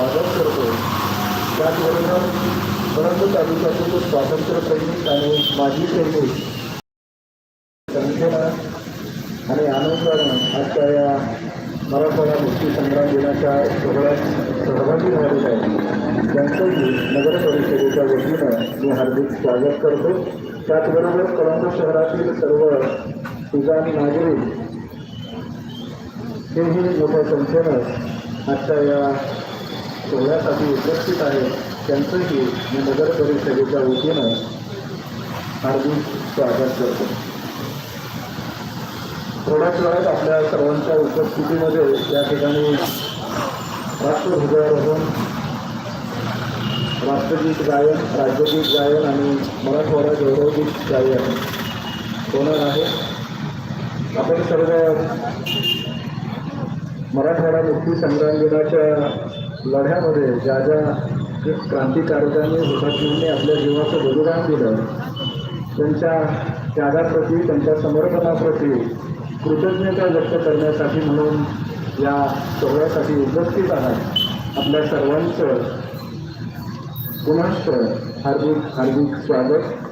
स्वागत करतो. त्याचबरोबर परंतु तालुक्यातील स्वातंत्र्य सैनिक आणि माजी सैनिक संख्येनं आणि आनंदानं आजच्या या मराठवाडा मुक्तीसंग्राम दिनाच्या सोहळ्यात सहभागी झालेले आहेत. त्यांचंही नगर परिषदेच्या वतीनं मी हार्दिक स्वागत करतो. त्याचबरोबर कळंब शहरातील सर्व ठिकाणी नागरिक हेही मोठ्या संख्येनं आजच्या या सोहळ्यासाठी उपस्थित आहेत त्यांचंही मी नगर परिषदेच्या वतीनं हार्दिक स्वागत करतो. थोड्याच वेळात आपल्या सर्वांच्या उपस्थितीमध्ये या ठिकाणी राष्ट्रध्वजारोहण राष्ट्रगीत गायन राज्यगीत गायन आणि मराठवाडा गौरवगीत गायन होणार आहे. आपण सर्व मराठवाडा मुक्ती संग्राम दिनाच्या लढ्यामध्ये ज्या ज्या क्रांतिकारकांनी हुतात्म्यांनी आपल्या जीवाचं बलिदान दिलं त्यांच्या त्यागाप्रती त्यांच्या समर्पणाप्रती कृतज्ञता व्यक्त करण्यासाठी म्हणून या सोहळ्यासाठी उपस्थित आहात. आपल्या सर्वांचं पुनश्च हार्दिक हार्दिक स्वागत.